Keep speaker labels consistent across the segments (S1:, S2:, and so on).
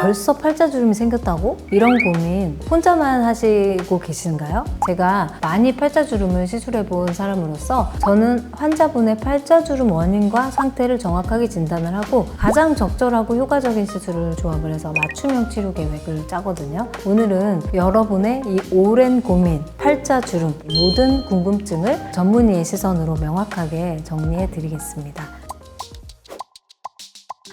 S1: 벌써 팔자주름이 생겼다고? 이런 고민 혼자만 하시고 계신가요? 제가 많이 팔자주름을 시술해 본 사람으로서 저는 환자분의 팔자주름 원인과 상태를 정확하게 진단을 하고 가장 적절하고 효과적인 시술을 조합을 해서 맞춤형 치료 계획을 짜거든요. 오늘은 여러분의 이 오랜 고민, 팔자주름, 모든 궁금증을 전문의의 시선으로 명확하게 정리해 드리겠습니다.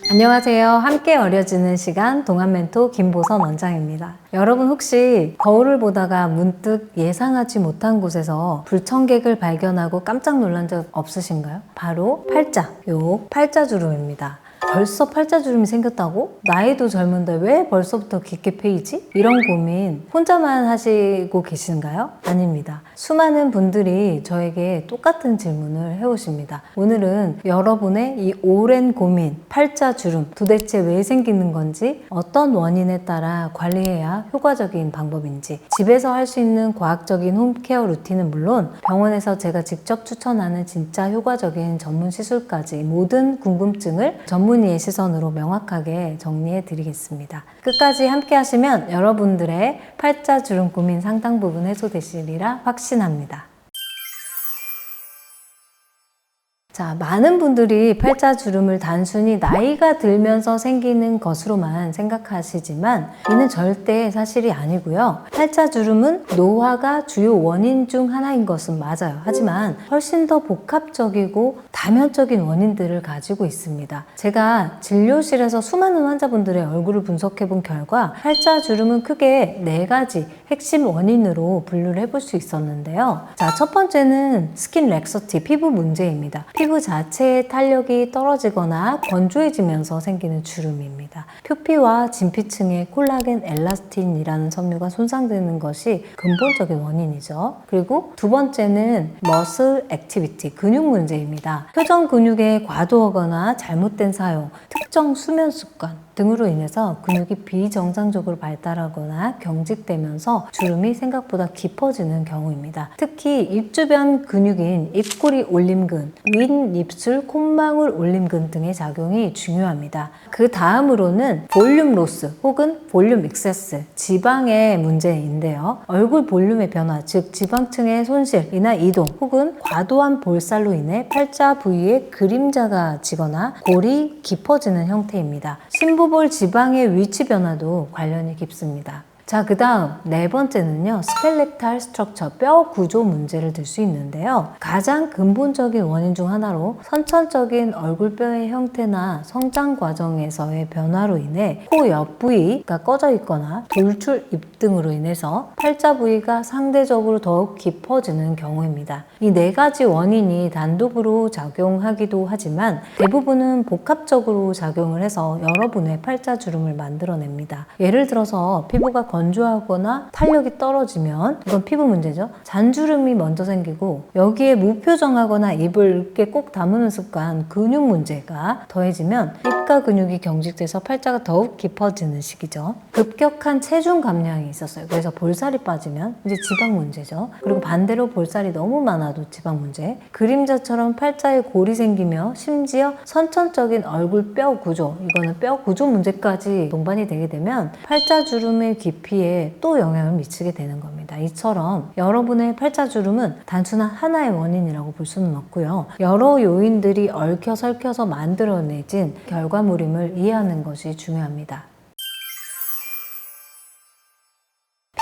S1: 안녕하세요. 함께 어려지는 시간 동안 멘토 김보선 원장입니다. 여러분 혹시 거울을 보다가 문득 예상하지 못한 곳에서 불청객을 발견하고 깜짝 놀란 적 없으신가요? 바로 팔자, 요 팔자 주름입니다. 벌써 팔자주름이 생겼다고? 나이도 젊은데 왜 벌써부터 깊게 패이지? 이런 고민 혼자만 하시고 계신가요? 아닙니다. 수많은 분들이 저에게 똑같은 질문을 해오십니다. 오늘은 여러분의 이 오랜 고민, 팔자주름 도대체 왜 생기는 건지 어떤 원인에 따라 관리해야 효과적인 방법인지 집에서 할 수 있는 과학적인 홈케어 루틴은 물론 병원에서 제가 직접 추천하는 진짜 효과적인 전문 시술까지 모든 궁금증을 전문 의의 시선으로 명확하게 정리해 드리겠습니다. 끝까지 함께 하시면 여러분들의 팔자주름 고민 상당 부분 해소되시리라 확신합니다. 자, 많은 분들이 팔자주름을 단순히 나이가 들면서 생기는 것으로만 생각하시지만 이는 절대 사실이 아니고요. 팔자주름은 노화가 주요 원인 중 하나인 것은 맞아요. 하지만 훨씬 더 복합적이고 다면적인 원인들을 가지고 있습니다. 제가 진료실에서 수많은 환자분들의 얼굴을 분석해 본 결과 팔자주름은 크게 네 가지 핵심 원인으로 분류를 해볼 수 있었는데요. 자, 첫 번째는 스킨 렉서티, 피부 문제입니다. 피부 자체의 탄력이 떨어지거나 건조해지면서 생기는 주름입니다. 표피와 진피층의 콜라겐 엘라스틴이라는 섬유가 손상되는 것이 근본적인 원인이죠. 그리고 두 번째는 머슬 액티비티, 근육 문제입니다. 표정 근육의 과도하거나 잘못된 사용, 특정 수면 습관, 등으로 인해서 근육이 비정상적으로 발달하거나 경직되면서 주름이 생각보다 깊어지는 경우입니다. 특히 입 주변 근육인 입꼬리 올림근, 윗 입술 콧망울 올림근 등의 작용이 중요합니다. 그 다음으로는 볼륨 로스 혹은 볼륨 익세스, 지방의 문제인데요. 얼굴 볼륨의 변화, 즉 지방층의 손실이나 이동 혹은 과도한 볼살로 인해 팔자 부위에 그림자가 지거나 골이 깊어지는 형태입니다. 심부 볼 지방의 위치 변화도 관련이 깊습니다. 자, 그 다음 네 번째는요, 스켈레탈 스트럭처, 뼈 구조 문제를 들 수 있는데요. 가장 근본적인 원인 중 하나로 선천적인 얼굴뼈의 형태나 성장 과정에서의 변화로 인해 코 옆 부위가 꺼져 있거나 돌출 입 등으로 인해서 팔자 부위가 상대적으로 더욱 깊어지는 경우입니다. 이 네 가지 원인이 단독으로 작용하기도 하지만 대부분은 복합적으로 작용을 해서 여러분의 팔자 주름을 만들어냅니다. 예를 들어서 피부가 건조하거나 탄력이 떨어지면 이건 피부 문제죠. 잔주름이 먼저 생기고 여기에 무표정하거나 입을 이렇게 꼭 다무는 습관, 근육 문제가 더해지면 입가 근육이 경직돼서 팔자가 더욱 깊어지는 시기죠. 급격한 체중 감량이 있었어요. 그래서 볼살이 빠지면 이제 지방 문제죠. 그리고 반대로 볼살이 너무 많아 도 지방 문제. 그림자처럼 팔자에 골이 생기며 심지어 선천적인 얼굴 뼈 구조, 이거는 뼈 구조 문제까지 동반이 되게 되면 팔자 주름의 깊이에 또 영향을 미치게 되는 겁니다. 이처럼 여러분의 팔자 주름은 단순한 하나의 원인이라고 볼 수는 없고요. 여러 요인들이 얽혀 설켜서 만들어내진 결과물임을 이해하는 것이 중요합니다.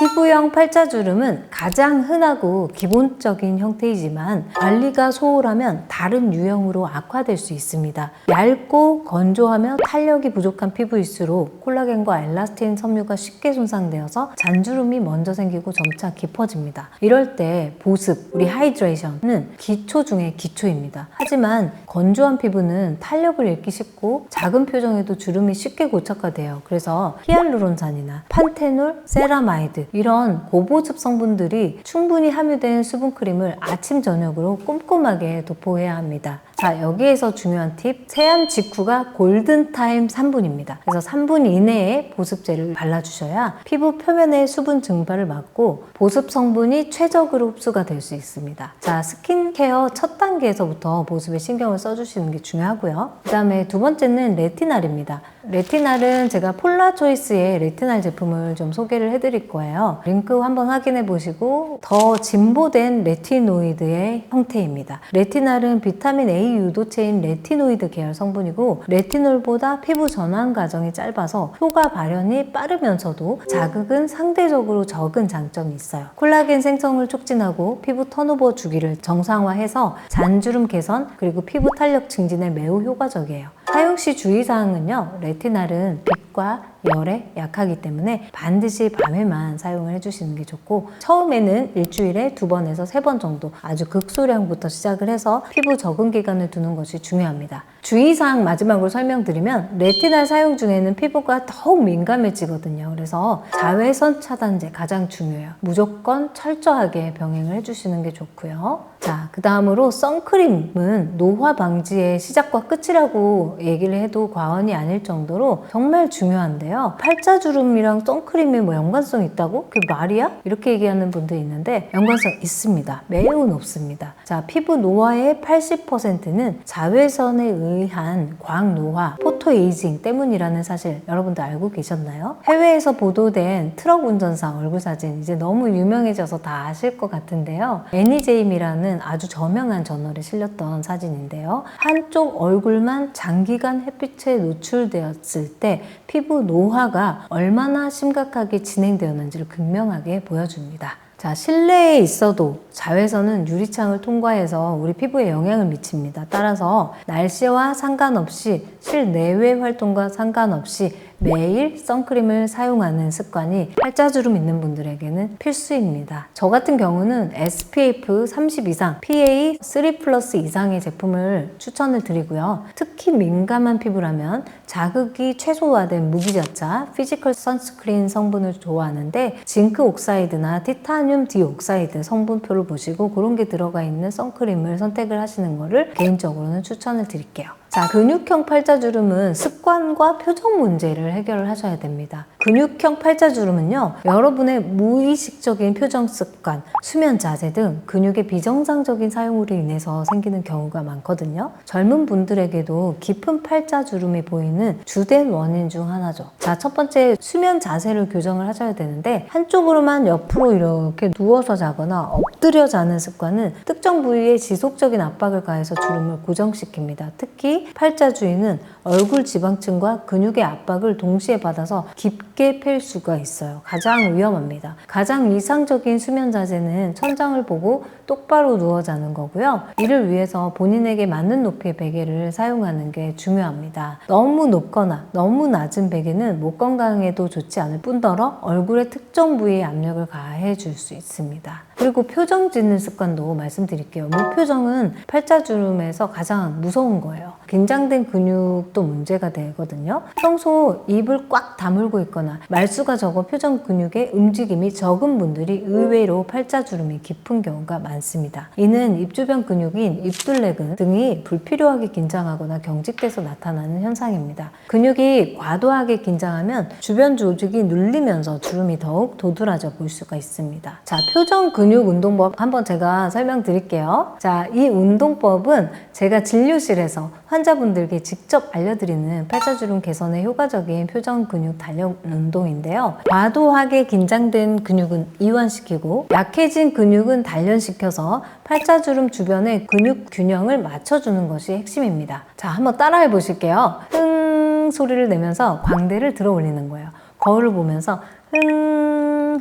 S1: 피부형 팔자주름은 가장 흔하고 기본적인 형태이지만 관리가 소홀하면 다른 유형으로 악화될 수 있습니다. 얇고 건조하며 탄력이 부족한 피부일수록 콜라겐과 엘라스틴 섬유가 쉽게 손상되어서 잔주름이 먼저 생기고 점차 깊어집니다. 이럴 때 보습, 우리 하이드레이션은 기초 중에 기초입니다. 하지만 건조한 피부는 탄력을 잃기 쉽고 작은 표정에도 주름이 쉽게 고착화돼요. 그래서 히알루론산이나 판테놀, 세라마이드 이런 고보습 성분들이 충분히 함유된 수분크림을 아침 저녁으로 꼼꼼하게 도포해야 합니다. 자, 여기에서 중요한 팁. 세안 직후가 골든타임 3분입니다. 그래서 3분 이내에 보습제를 발라주셔야 피부 표면의 수분 증발을 막고 보습 성분이 최적으로 흡수가 될 수 있습니다. 자, 스킨케어 첫 단계에서부터 보습에 신경을 써주시는 게 중요하고요. 그 다음에 두 번째는 레티날입니다. 레티날은 제가 폴라 초이스의 레티날 제품을 좀 소개를 해드릴 거예요. 링크 한번 확인해 보시고 더 진보된 레티노이드의 형태입니다. 레티날은 비타민 A 유도체인 레티노이드 계열 성분이고 레티놀보다 피부 전환 과정이 짧아서 효과 발현이 빠르면서도 자극은 상대적으로 적은 장점이 있어요. 콜라겐 생성을 촉진하고 피부 턴오버 주기를 정상화해서 잔주름 개선 그리고 피부 탄력 증진에 매우 효과적이에요. 사용 시 주의사항은요. 레티날은 빛과 열에 약하기 때문에 반드시 밤에만 사용을 해주시는 게 좋고 처음에는 일주일에 두 번에서 세 번 정도 아주 극소량부터 시작을 해서 피부 적응 기간을 두는 것이 중요합니다. 주의사항 마지막으로 설명드리면 레티날 사용 중에는 피부가 더욱 민감해지거든요. 그래서 자외선 차단제 가장 중요해요. 무조건 철저하게 병행을 해주시는 게 좋고요. 자, 그 다음으로 선크림은 노화 방지의 시작과 끝이라고 얘기를 해도 과언이 아닐 정도로 정말 중요한데요. 팔자주름이랑 선크림이 뭐 연관성 있다고? 그게 말이야? 이렇게 얘기하는 분도 있는데 연관성 있습니다. 매우 높습니다. 자, 피부 노화의 80%는 자외선에 의한 광 노화, 포토에이징 때문이라는 사실 여러분들 알고 계셨나요? 해외에서 보도된 트럭 운전사 얼굴 사진 이제 너무 유명해져서 다 아실 것 같은데요. 애니제임이라는 아주 저명한 저널에 실렸던 사진인데요. 한쪽 얼굴만 장기간 햇빛에 노출되었을 때 피부 노화가 얼마나 심각하게 진행되었는지를 극명하게 보여줍니다. 자, 실내에 있어도 자외선은 유리창을 통과해서 우리 피부에 영향을 미칩니다. 따라서 날씨와 상관없이 실내외 활동과 상관없이 매일 선크림을 사용하는 습관이 팔자주름 있는 분들에게는 필수입니다. 저 같은 경우는 SPF 30 이상, PA 3 플러스 이상의 제품을 추천을 드리고요. 특히 민감한 피부라면 자극이 최소화된 무기자차 피지컬 선스크린 성분을 좋아하는데 징크 옥사이드나 티타늄 디옥사이드 성분표를 보시고 그런 게 들어가 있는 선크림을 선택을 하시는 거를 개인적으로는 추천을 드릴게요. 자, 근육형 팔자주름은 습관과 표정 문제를 해결을 하셔야 됩니다. 근육형 팔자주름은요, 여러분의 무의식적인 표정 습관, 수면 자세 등 근육의 비정상적인 사용으로 인해서 생기는 경우가 많거든요. 젊은 분들에게도 깊은 팔자주름이 보이는 주된 원인 중 하나죠. 자, 첫 번째 수면 자세를 교정을 하셔야 되는데, 한쪽으로만 옆으로 이렇게 누워서 자거나 엎드려 자는 습관은 특정 부위에 지속적인 압박을 가해서 주름을 고정시킵니다. 특히 팔자 주위는 얼굴 지방층과 근육의 압박을 동시에 받아서 깊게 팰 수가 있어요. 가장 위험합니다. 가장 이상적인 수면 자세는 천장을 보고 똑바로 누워 자는 거고요. 이를 위해서 본인에게 맞는 높이의 베개를 사용하는 게 중요합니다. 너무 높거나 너무 낮은 베개는 목 건강에도 좋지 않을 뿐더러 얼굴의 특정 부위에 압력을 가해 줄 수 있습니다. 그리고 표정 짓는 습관도 말씀드릴게요. 무표정은 팔자주름에서 가장 무서운 거예요. 긴장된 근육도 문제가 되거든요. 평소 입을 꽉 다물고 있거나 말수가 적어 표정 근육의 움직임이 적은 분들이 의외로 팔자주름이 깊은 경우가 많습니다. 이는 입 주변 근육인 입둘레근 등이 불필요하게 긴장하거나 경직돼서 나타나는 현상입니다. 근육이 과도하게 긴장하면 주변 조직이 눌리면서 주름이 더욱 도드라져 보일 수가 있습니다. 자, 표정 근육 운동법 한번 제가 설명드릴게요. 자, 이 운동법은 제가 진료실에서 환자분들께 직접 알려드리는 팔자주름 개선에 효과적인 표정 근육 단련 운동인데요. 과도하게 긴장된 근육은 이완시키고 약해진 근육은 단련시켜서 팔자주름 주변의 근육 균형을 맞춰주는 것이 핵심입니다. 자, 한번 따라해 보실게요. 흥 소리를 내면서 광대를 들어 올리는 거예요. 거울을 보면서 흥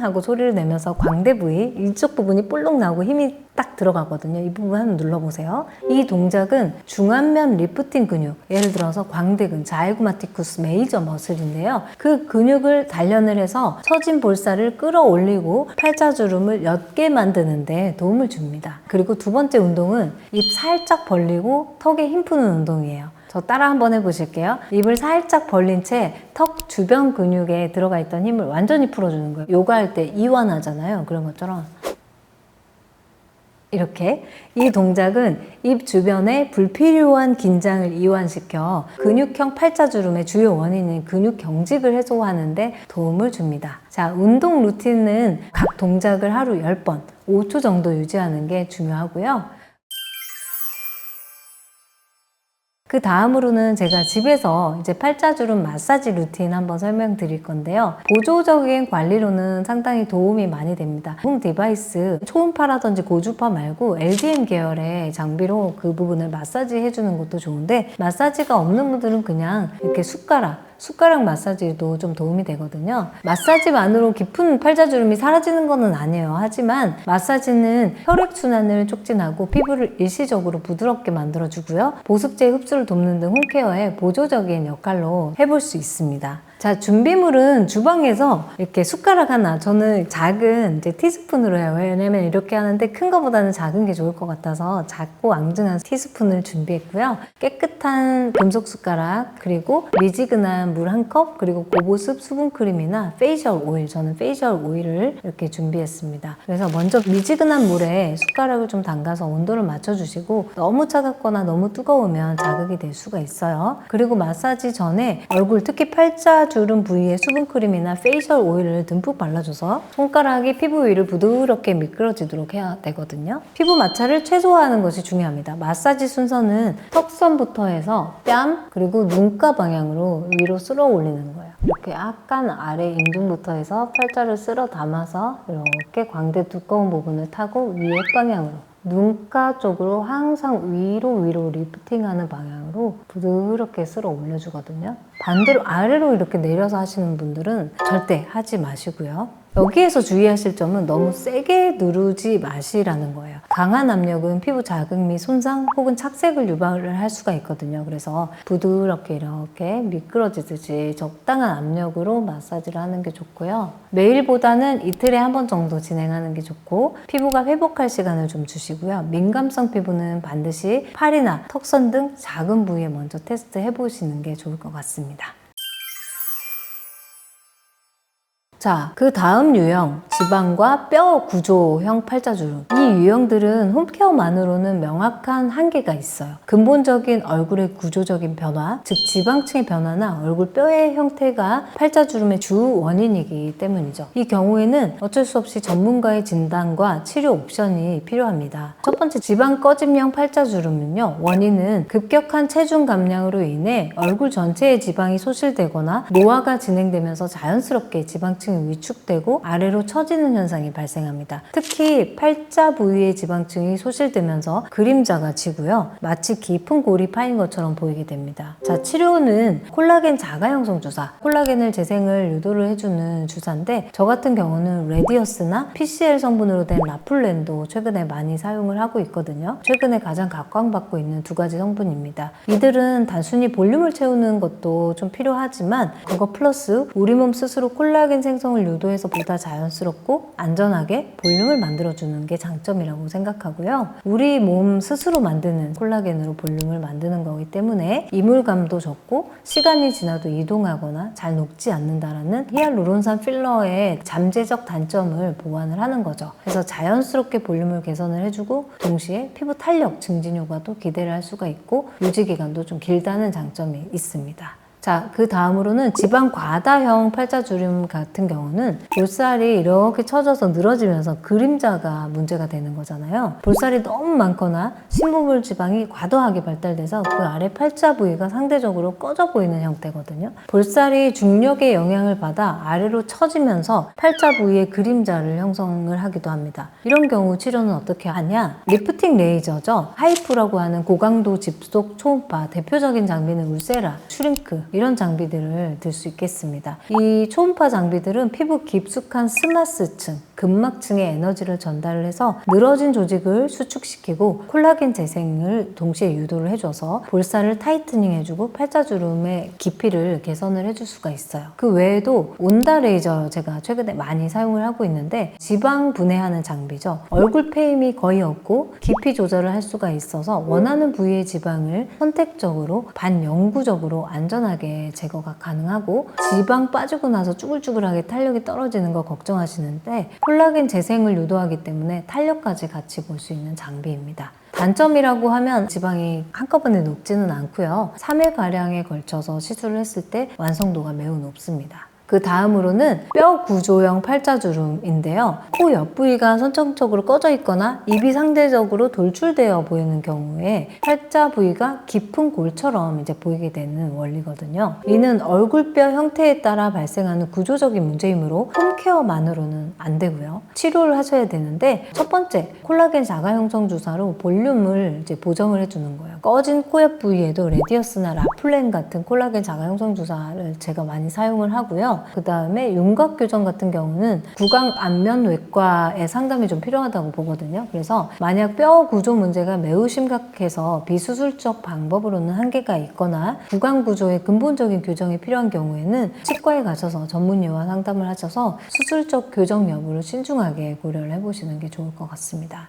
S1: 하고 소리를 내면서 광대 부위 이쪽 부분이 볼록 나고 힘이 딱 들어가거든요. 이 부분 한번 눌러보세요. 이 동작은 중안면 리프팅 근육, 예를 들어서 광대근, 자이고마티쿠스 메이저 머슬인데요. 그 근육을 단련을 해서 처진 볼살을 끌어올리고 팔자주름을 옅게 만드는데 도움을 줍니다. 그리고 두 번째 운동은 입 살짝 벌리고 턱에 힘 푸는 운동이에요. 저 따라 한번 해보실게요. 입을 살짝 벌린 채 턱 주변 근육에 들어가 있던 힘을 완전히 풀어주는 거예요. 요가할 때 이완하잖아요. 그런 것처럼. 이렇게 이 동작은 입 주변에 불필요한 긴장을 이완시켜 근육형 팔자주름의 주요 원인인 근육 경직을 해소하는데 도움을 줍니다. 자, 운동 루틴은 각 동작을 하루 10번, 5초 정도 유지하는 게 중요하고요. 그 다음으로는 제가 집에서 이제 팔자주름 마사지 루틴 한번 설명드릴 건데요. 보조적인 관리로는 상당히 도움이 많이 됩니다. 홈 디바이스 초음파라든지 고주파 말고 LDM 계열의 장비로 그 부분을 마사지 해주는 것도 좋은데 마사지가 없는 분들은 그냥 이렇게 숟가락 숟가락 마사지도 좀 도움이 되거든요. 마사지만으로 깊은 팔자주름이 사라지는 것은 아니에요. 하지만 마사지는 혈액순환을 촉진하고 피부를 일시적으로 부드럽게 만들어주고요. 보습제 흡수를 돕는 등 홈케어에 보조적인 역할로 해볼 수 있습니다. 자, 준비물은 주방에서 이렇게 숟가락 하나, 저는 작은 이제 티스푼으로 해요. 왜냐면 이렇게 하는데 큰 거보다는 작은 게 좋을 것 같아서 작고 앙증한 티스푼을 준비했고요. 깨끗한 금속 숟가락, 그리고 미지근한 물 한 컵, 그리고 고보습 수분크림이나 페이셜 오일, 저는 페이셜 오일을 이렇게 준비했습니다. 그래서 먼저 미지근한 물에 숟가락을 좀 담가서 온도를 맞춰주시고 너무 차갑거나 너무 뜨거우면 자극이 될 수가 있어요. 그리고 마사지 전에 얼굴, 특히 팔자 주름 부위에 수분크림이나 페이셜 오일을 듬뿍 발라줘서 손가락이 피부 위를 부드럽게 미끄러지도록 해야 되거든요. 피부 마찰을 최소화하는 것이 중요합니다. 마사지 순서는 턱선부터 해서 뺨 그리고 눈가 방향으로 위로 쓸어 올리는 거예요. 이렇게 약간 아래 인중부터 해서 팔자를 쓸어 담아서 이렇게 광대 두꺼운 부분을 타고 위에 방향으로 눈가 쪽으로 항상 위로 위로 리프팅하는 방향으로 부드럽게 쓸어 올려주거든요. 반대로 아래로 이렇게 내려서 하시는 분들은 절대 하지 마시고요. 여기에서 주의하실 점은 너무 세게 누르지 마시라는 거예요. 강한 압력은 피부 자극 및 손상 혹은 착색을 유발을 할 수가 있거든요. 그래서 부드럽게 이렇게 미끄러지듯이 적당한 압력으로 마사지를 하는 게 좋고요. 매일보다는 이틀에 한 번 정도 진행하는 게 좋고 피부가 회복할 시간을 좀 주시고요. 민감성 피부는 반드시 팔이나 턱선 등 작은 부위에 먼저 테스트 해보시는 게 좋을 것 같습니다. 자, 그 다음 유형, 지방과 뼈 구조형 팔자주름. 이 유형들은 홈케어만으로는 명확한 한계가 있어요. 근본적인 얼굴의 구조적인 변화, 즉 지방층의 변화나 얼굴 뼈의 형태가 팔자주름의 주 원인이기 때문이죠. 이 경우에는 어쩔 수 없이 전문가의 진단과 치료 옵션이 필요합니다. 첫 번째 지방 꺼짐형 팔자주름은요, 원인은 급격한 체중 감량으로 인해 얼굴 전체의 지방이 소실되거나 노화가 진행되면서 자연스럽게 지방층 지방층이 위축되고 아래로 처지는 현상이 발생합니다. 특히 팔자 부위의 지방층이 소실되면서 그림자가 지고요. 마치 깊은 골이 파인 것처럼 보이게 됩니다. 자, 치료는 콜라겐 자가 형성 주사, 콜라겐을 재생을 유도를 해주는 주사인데 저 같은 경우는 레디어스나 PCL 성분으로 된 라플렌도 최근에 많이 사용을 하고 있거든요. 최근에 가장 각광받고 있는 두 가지 성분입니다. 이들은 단순히 볼륨을 채우는 것도 좀 필요하지만 그거 플러스 우리 몸 스스로 콜라겐 생성 활성을 유도해서 보다 자연스럽고 안전하게 볼륨을 만들어주는 게 장점이라고 생각하고요. 우리 몸 스스로 만드는 콜라겐으로 볼륨을 만드는 거기 때문에 이물감도 적고 시간이 지나도 이동하거나 잘 녹지 않는다라는 히알루론산 필러의 잠재적 단점을 보완을 하는 거죠. 그래서 자연스럽게 볼륨을 개선을 해주고 동시에 피부 탄력 증진 효과도 기대를 할 수가 있고 유지 기간도 좀 길다는 장점이 있습니다. 자, 그 다음으로는 지방 과다형 팔자주름 같은 경우는 볼살이 이렇게 처져서 늘어지면서 그림자가 문제가 되는 거잖아요. 볼살이 너무 많거나 심부볼 지방이 과도하게 발달돼서 그 아래 팔자 부위가 상대적으로 꺼져 보이는 형태거든요. 볼살이 중력의 영향을 받아 아래로 처지면서 팔자 부위에 그림자를 형성을 하기도 합니다. 이런 경우 치료는 어떻게 하냐? 리프팅 레이저죠. 하이프라고 하는 고강도 집속 초음파 대표적인 장비는 울세라, 슈링크 이런 장비들을 들 수 있겠습니다. 이 초음파 장비들은 피부 깊숙한 스마스층, 근막층의 에너지를 전달을 해서 늘어진 조직을 수축시키고 콜라겐 재생을 동시에 유도를 해줘서 볼살을 타이트닝 해주고 팔자주름의 깊이를 개선을 해줄 수가 있어요. 그 외에도 온다 레이저 제가 최근에 많이 사용을 하고 있는데 지방 분해하는 장비죠. 얼굴 페임이 거의 없고 깊이 조절을 할 수가 있어서 원하는 부위의 지방을 선택적으로 반영구적으로 안전하게 안전하게 제거가 가능하고 지방 빠지고 나서 쭈글쭈글하게 탄력이 떨어지는 거 걱정하시는데 콜라겐 재생을 유도하기 때문에 탄력까지 같이 볼 수 있는 장비입니다. 단점이라고 하면 지방이 한꺼번에 녹지는 않고요. 3일가량에 걸쳐서 시술을 했을 때 완성도가 매우 높습니다. 그 다음으로는 뼈 구조형 팔자주름인데요. 코 옆 부위가 선천적으로 꺼져 있거나 입이 상대적으로 돌출되어 보이는 경우에 팔자 부위가 깊은 골처럼 이제 보이게 되는 원리거든요. 이는 얼굴뼈 형태에 따라 발생하는 구조적인 문제이므로 홈케어만으로는 안 되고요. 치료를 하셔야 되는데 첫 번째 콜라겐 자가 형성 주사로 볼륨을 이제 보정을 해주는 거예요. 꺼진 코 옆 부위에도 레디어스나 라플렌 같은 콜라겐 자가 형성 주사를 제가 많이 사용을 하고요. 그 다음에 윤곽 교정 같은 경우는 구강 안면 외과의 상담이 좀 필요하다고 보거든요. 그래서 만약 뼈 구조 문제가 매우 심각해서 비수술적 방법으로는 한계가 있거나 구강 구조의 근본적인 교정이 필요한 경우에는 치과에 가셔서 전문의와 상담을 하셔서 수술적 교정 여부를 신중하게 고려를 해보시는 게 좋을 것 같습니다.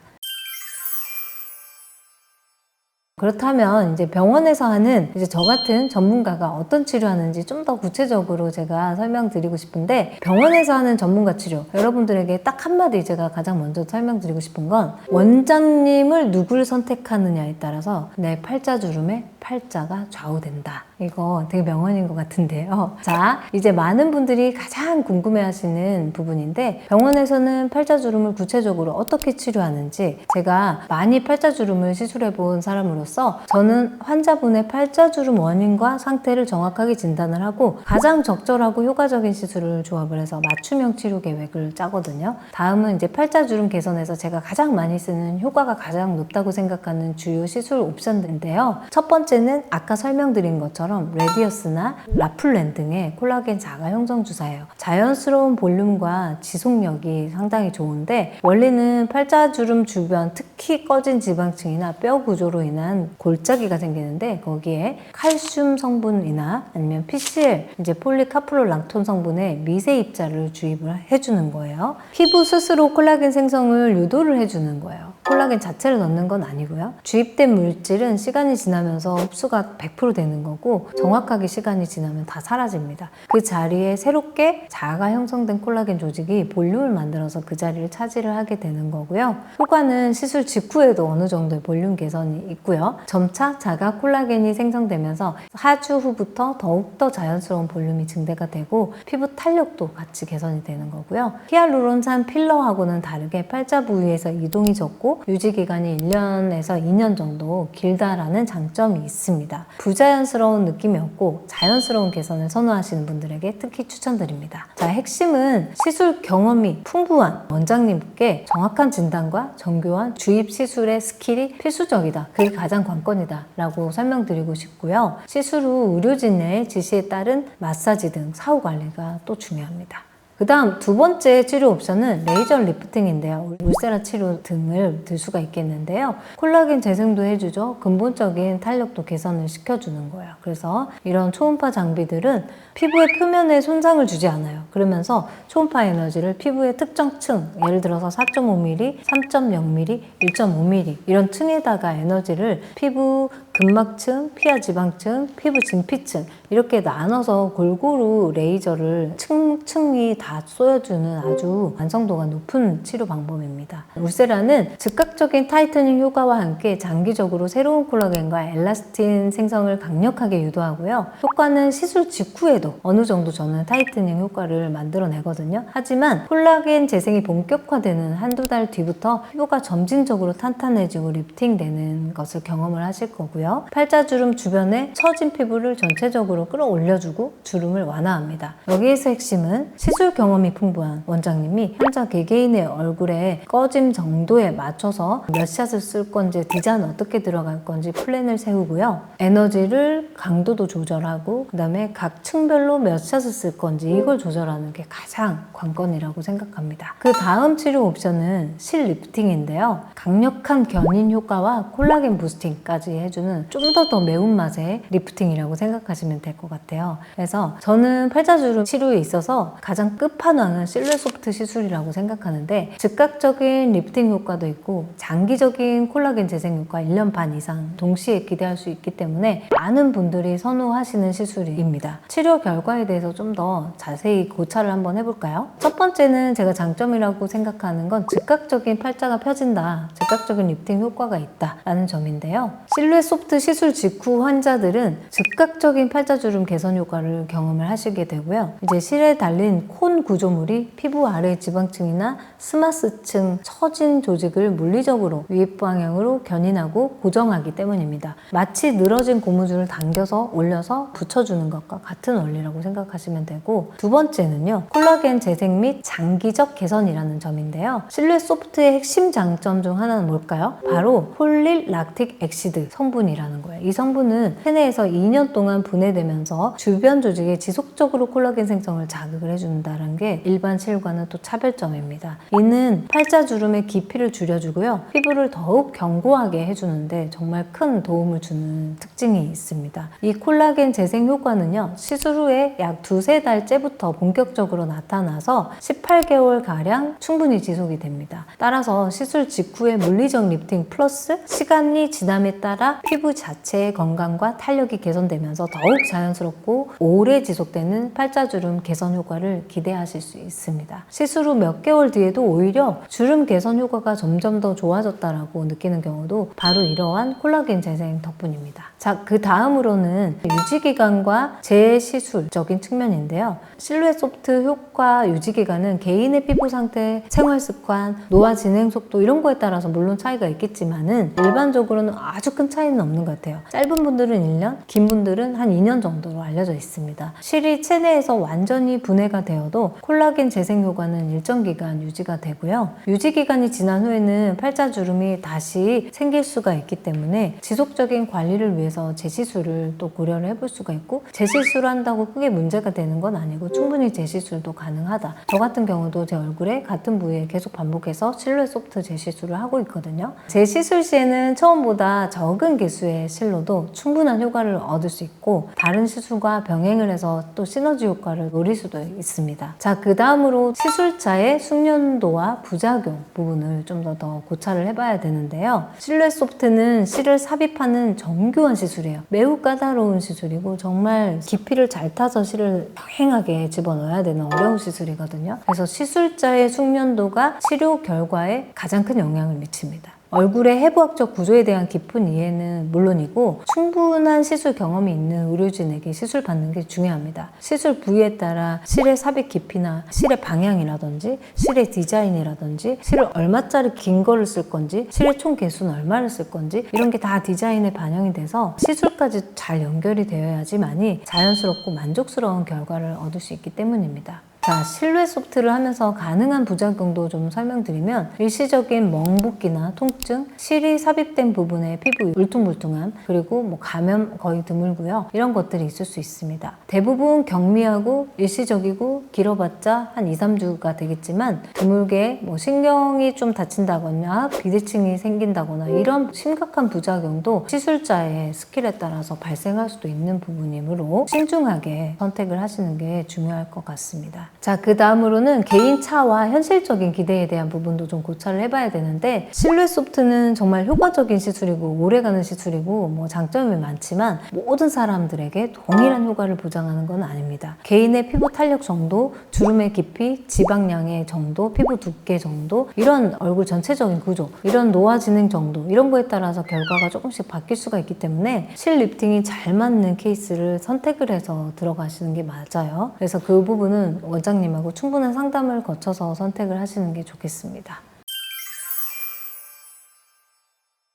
S1: 그렇다면 이제 병원에서 하는 이제 저 같은 전문가가 어떤 치료하는지 좀 더 구체적으로 제가 설명드리고 싶은데 병원에서 하는 전문가 치료 여러분들에게 딱 한마디 제가 가장 먼저 설명드리고 싶은 건 원장님을 누굴 선택하느냐에 따라서 내 팔자주름의 팔자가 좌우된다. 이거 되게 명언인 것 같은데요. 자, 이제 많은 분들이 가장 궁금해 하시는 부분인데 병원에서는 팔자주름을 구체적으로 어떻게 치료하는지 제가 많이 팔자주름을 시술해 본 사람으로서 저는 환자분의 팔자주름 원인과 상태를 정확하게 진단을 하고 가장 적절하고 효과적인 시술을 조합을 해서 맞춤형 치료 계획을 짜거든요. 다음은 이제 팔자주름 개선에서 제가 가장 많이 쓰는 효과가 가장 높다고 생각하는 주요 시술 옵션인데요. 첫 번째는 아까 설명드린 것처럼 레디어스나 라플렌 등의 콜라겐 자가 형성 주사예요. 자연스러운 볼륨과 지속력이 상당히 좋은데 원리는 팔자주름 주변 특히 꺼진 지방층이나 뼈 구조로 인한 골짜기가 생기는데 거기에 칼슘 성분이나 아니면 PCL 이제 폴리카프로랑톤 성분의 미세 입자를 주입을 해주는 거예요. 피부 스스로 콜라겐 생성을 유도를 해주는 거예요. 콜라겐 자체를 넣는 건 아니고요. 주입된 물질은 시간이 지나면서 흡수가 100% 되는 거고 정확하게 시간이 지나면 다 사라집니다. 그 자리에 새롭게 자가 형성된 콜라겐 조직이 볼륨을 만들어서 그 자리를 차지를 하게 되는 거고요. 효과는 시술 직후에도 어느 정도의 볼륨 개선이 있고요. 점차 자가 콜라겐이 생성되면서 4주 후부터 더욱더 자연스러운 볼륨이 증대가 되고 피부 탄력도 같이 개선이 되는 거고요. 히알루론산 필러하고는 다르게 팔자 부위에서 이동이 적고 유지 기간이 1년에서 2년 정도 길다라는 장점이 있습니다. 부자연스러운 느낌이 없고 자연스러운 개선을 선호하시는 분들에게 특히 추천드립니다. 자, 핵심은 시술 경험이 풍부한 원장님께 정확한 진단과 정교한 주입 시술의 스킬이 필수적이다. 그게 가장 관건이다. 라고 설명드리고 싶고요. 시술 후 의료진의 지시에 따른 마사지 등 사후 관리가 또 중요합니다. 그 다음 두 번째 치료 옵션은 레이저 리프팅인데요. 울세라 치료 등을 들 수가 있겠는데요. 콜라겐 재생도 해주죠. 근본적인 탄력도 개선을 시켜주는 거예요. 그래서 이런 초음파 장비들은 피부의 표면에 손상을 주지 않아요. 그러면서 초음파 에너지를 피부의 특정 층, 예를 들어서 4.5mm, 3.0mm, 1.5mm 이런 층에다가 에너지를 피부 근막층, 피하 지방층, 피부 진피층 이렇게 나눠서 골고루 레이저를 층층이 다 쏘여주는 아주 완성도가 높은 치료 방법입니다. 울세라는 즉각적인 타이트닝 효과와 함께 장기적으로 새로운 콜라겐과 엘라스틴 생성을 강력하게 유도하고요. 효과는 시술 직후에도 어느 정도 저는 타이트닝 효과를 만들어내거든요. 하지만 콜라겐 재생이 본격화되는 한두 달 뒤부터 피부가 점진적으로 탄탄해지고 리프팅되는 것을 경험을 하실 거고요. 팔자주름 주변에 처진 피부를 전체적으로 끌어올려주고 주름을 완화합니다. 여기에서 핵심은 시술 경험이 풍부한 원장님이 환자 개개인의 얼굴에 꺼짐 정도에 맞춰서 몇 샷을 쓸 건지 디자인 어떻게 들어갈 건지 플랜을 세우고요. 에너지를 강도도 조절하고 그다음에 각 층별로 몇 샷을 쓸 건지 이걸 조절하는 게 가장 관건이라고 생각합니다. 그 다음 치료 옵션은 실 리프팅인데요. 강력한 견인 효과와 콜라겐 부스팅까지 해주는 주름은 좀더 더 매운맛의 리프팅이라고 생각하시면 될 것 같아요. 그래서 저는 팔자주름 치료에 있어서 가장 끝판왕은 실루엣 소프트 시술이라고 생각하는데 즉각적인 리프팅 효과도 있고 장기적인 콜라겐 재생 효과 1년 반 이상 동시에 기대할 수 있기 때문에 많은 분들이 선호하시는 시술입니다. 치료 결과에 대해서 좀 더 자세히 고찰을 한번 해볼까요? 첫 번째는 제가 장점이라고 생각하는 건 즉각적인 팔자가 펴진다. 즉각적인 리프팅 효과가 있다라는 점인데요. 실루엣 소프트 시술 직후 환자들은 즉각적인 팔자주름 개선 효과를 경험을 하시게 되고요. 이제 실에 달린 콘 구조물이 피부 아래 지방층이나 스마스층 처진 조직을 물리적으로 유입 방향으로 견인하고 고정하기 때문입니다. 마치 늘어진 고무줄을 당겨서 올려서 붙여주는 것과 같은 원리라고 생각하시면 되고 두 번째는요. 콜라겐 재생 및 장기적 개선이라는 점인데요. 실루엣 소프트의 핵심 장점 중 하나는 뭘까요? 바로 폴릴 락틱 엑시드 성분이 라는 거예요. 이 성분은 체내에서 2년 동안 분해되면서 주변 조직에 지속적으로 콜라겐 생성을 자극을 해준다는 게 일반 실과는 또 차별점입니다. 이는 팔자주름의 깊이를 줄여주고요. 피부를 더욱 견고하게 해주는데 정말 큰 도움을 주는 특징이 있습니다. 이 콜라겐 재생 효과는요. 시술 후에 약 두세 달째부터 본격적으로 나타나서 18개월가량 충분히 지속이 됩니다. 따라서 시술 직후의 물리적 리프팅 플러스 시간이 지남에 따라 피부 자체의 건강과 탄력이 개선되면서 더욱 자연스럽고 오래 지속되는 팔자주름 개선 효과를 기대하실 수 있습니다. 시술 후 몇 개월 뒤에도 오히려 주름 개선 효과가 점점 더 좋아졌다라고 느끼는 경우도 바로 이러한 콜라겐 재생 덕분입니다. 자, 그 다음으로는 유지기간과 재시술적인 측면인데요. 실루엣 소프트 효과 유지기간은 개인의 피부 상태, 생활 습관, 노화 진행 속도 이런 거에 따라서 물론 차이가 있겠지만은 일반적으로는 아주 큰 차이는 없는 것 같아요. 짧은 분들은 1년, 긴 분들은 한 2년 정도로 알려져 있습니다. 실이 체내에서 완전히 분해가 되어도 콜라겐 재생 효과는 일정 기간 유지가 되고요. 유지 기간이 지난 후에는 팔자주름이 다시 생길 수가 있기 때문에 지속적인 관리를 위해서 재시술을 또 고려를 해볼 수가 있고 재시술을 한다고 크게 문제가 되는 건 아니고 충분히 재시술도 가능하다. 저 같은 경우도 제 얼굴에 같은 부위에 계속 반복해서 실루엣 소프트 재시술을 하고 있거든요. 재시술 시에는 처음보다 적은 개수 의 실로도 충분한 효과를 얻을 수 있고 다른 시술과 병행을 해서 또 시너지 효과를 노릴 수도 있습니다. 자, 그 다음으로 시술자의 숙련도와 부작용 부분을 좀 더 더 고찰을 해봐야 되는데요. 실루엣 소프트는 실을 삽입하는 정교한 시술이에요. 매우 까다로운 시술이고 정말 깊이를 잘 타서 실을 평행하게 집어넣어야 되는 어려운 시술이거든요. 그래서 시술자의 숙련도가 치료 결과에 가장 큰 영향을 미칩니다. 얼굴의 해부학적 구조에 대한 깊은 이해는 물론이고 충분한 시술 경험이 있는 의료진에게 시술 받는 게 중요합니다. 시술 부위에 따라 실의 삽입 깊이나 실의 방향이라든지 실의 디자인이라든지 실을 얼마짜리 긴 거를 쓸 건지 실의 총 개수는 얼마를 쓸 건지 이런 게 다 디자인에 반영이 돼서 시술까지 잘 연결이 되어야지만이 자연스럽고 만족스러운 결과를 얻을 수 있기 때문입니다. 자, 실루엣 소프트를 하면서 가능한 부작용도 좀 설명드리면 일시적인 멍붓기나 통증, 실이 삽입된 부분에 피부 울퉁불퉁함, 그리고 뭐 감염 거의 드물고요. 이런 것들이 있을 수 있습니다. 대부분 경미하고 일시적이고 길어봤자 한 2, 3주가 되겠지만 드물게 뭐 신경이 좀 다친다거나 비대칭이 생긴다거나 이런 심각한 부작용도 시술자의 스킬에 따라서 발생할 수도 있는 부분이므로 신중하게 선택을 하시는 게 중요할 것 같습니다. 자, 그 다음으로는 개인차와 현실적인 기대에 대한 부분도 좀 고찰을 해봐야 되는데 실루엣 소프트는 정말 효과적인 시술이고 오래가는 시술이고 뭐 장점이 많지만 모든 사람들에게 동일한 효과를 보장하는 건 아닙니다. 개인의 피부 탄력 정도, 주름의 깊이, 지방량의 정도, 피부 두께 정도 이런 얼굴 전체적인 구조, 이런 노화 진행 정도 이런 거에 따라서 결과가 조금씩 바뀔 수가 있기 때문에 실 리프팅이 잘 맞는 케이스를 선택을 해서 들어가시는 게 맞아요. 그래서 그 부분은 원장님하고 충분한 상담을 거쳐서 선택을 하시는 게 좋겠습니다.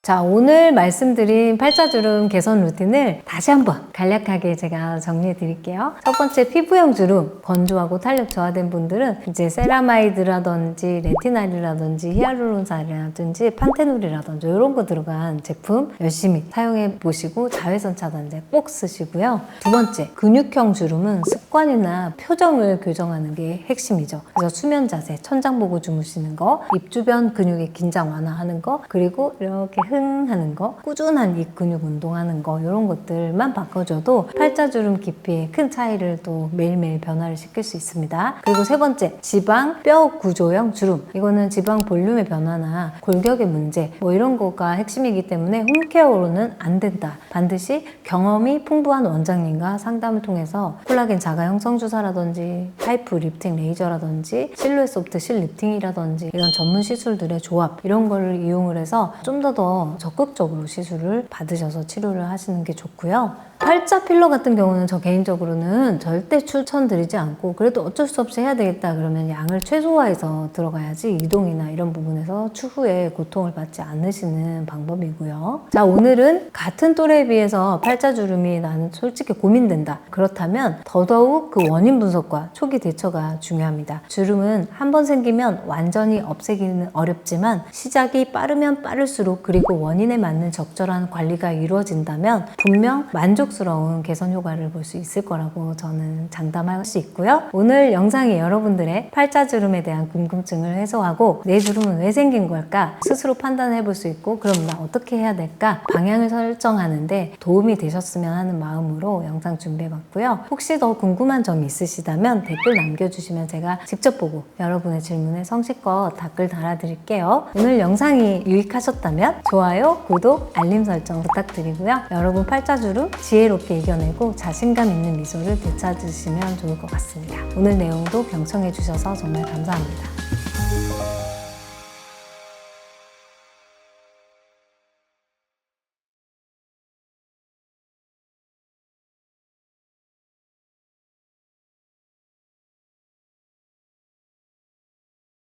S1: 자, 오늘 말씀드린 팔자주름 개선 루틴을 다시 한번 간략하게 제가 정리해 드릴게요. 첫 번째, 피부형 주름, 건조하고 탄력 저하된 분들은 이제 세라마이드라든지 레티날이라든지 히알루론산이라든지 판테놀이라든지 이런 거 들어간 제품 열심히 사용해 보시고 자외선 차단제 꼭 쓰시고요. 두 번째, 근육형 주름은 습관이나 표정을 교정하는 게 핵심이죠. 그래서 수면 자세, 천장 보고 주무시는 거, 입 주변 근육의 긴장 완화하는 거, 그리고 이렇게 흐 팽팽하는 거, 꾸준한 이 근육 운동하는 거 이런 것들만 바꿔줘도 팔자주름 깊이에 큰 차이를 또 매일매일 변화를 시킬 수 있습니다. 그리고 세 번째, 지방 뼈 구조형 주름. 이거는 지방 볼륨의 변화나 골격의 문제 뭐 이런 거가 핵심이기 때문에 홈케어로는 안 된다. 반드시 경험이 풍부한 원장님과 상담을 통해서 콜라겐 자가 형성 주사라든지 파이프 리프팅 레이저라든지 실루엣 소프트 실 리프팅이라든지 이런 전문 시술들의 조합 이런 거를 이용을 해서 좀 더더 적극적으로 시술을 받으셔서 치료를 하시는 게 좋고요. 팔자 필러 같은 경우는 저 개인적으로는 절대 추천드리지 않고 그래도 어쩔 수 없이 해야 되겠다 그러면 양을 최소화해서 들어가야지 이동이나 이런 부분에서 추후에 고통을 받지 않으시는 방법이고요. 자 오늘은 같은 또래에 비해서 팔자주름이 나는 솔직히 고민된다. 그렇다면 더더욱 그 원인 분석과 초기 대처가 중요합니다. 주름은 한 번 생기면 완전히 없애기는 어렵지만 시작이 빠르면 빠를수록 그리고 원인에 맞는 적절한 관리가 이루어진다면 분명 만족 스러운 개선 효과를 볼 수 있을 거라고 저는 장담할 수 있고요. 오늘 영상이 여러분들의 팔자주름에 대한 궁금증을 해소하고 내 주름은 왜 생긴 걸까 스스로 판단해 볼 수 있고 그럼 나 어떻게 해야 될까 방향을 설정하는데 도움이 되셨으면 하는 마음으로 영상 준비해 봤고요. 혹시 더 궁금한 점이 있으시다면 댓글 남겨주시면 제가 직접 보고 여러분의 질문에 성실껏 댓글 달아드릴게요. 오늘 영상이 유익하셨다면 좋아요, 구독, 알림 설정 부탁드리고요. 여러분 팔자주름 지혜롭게 이겨내고 자신감 있는 미소를 되찾으시면 좋을 것 같습니다. 오늘 내용도 경청해 주셔서 정말 감사합니다.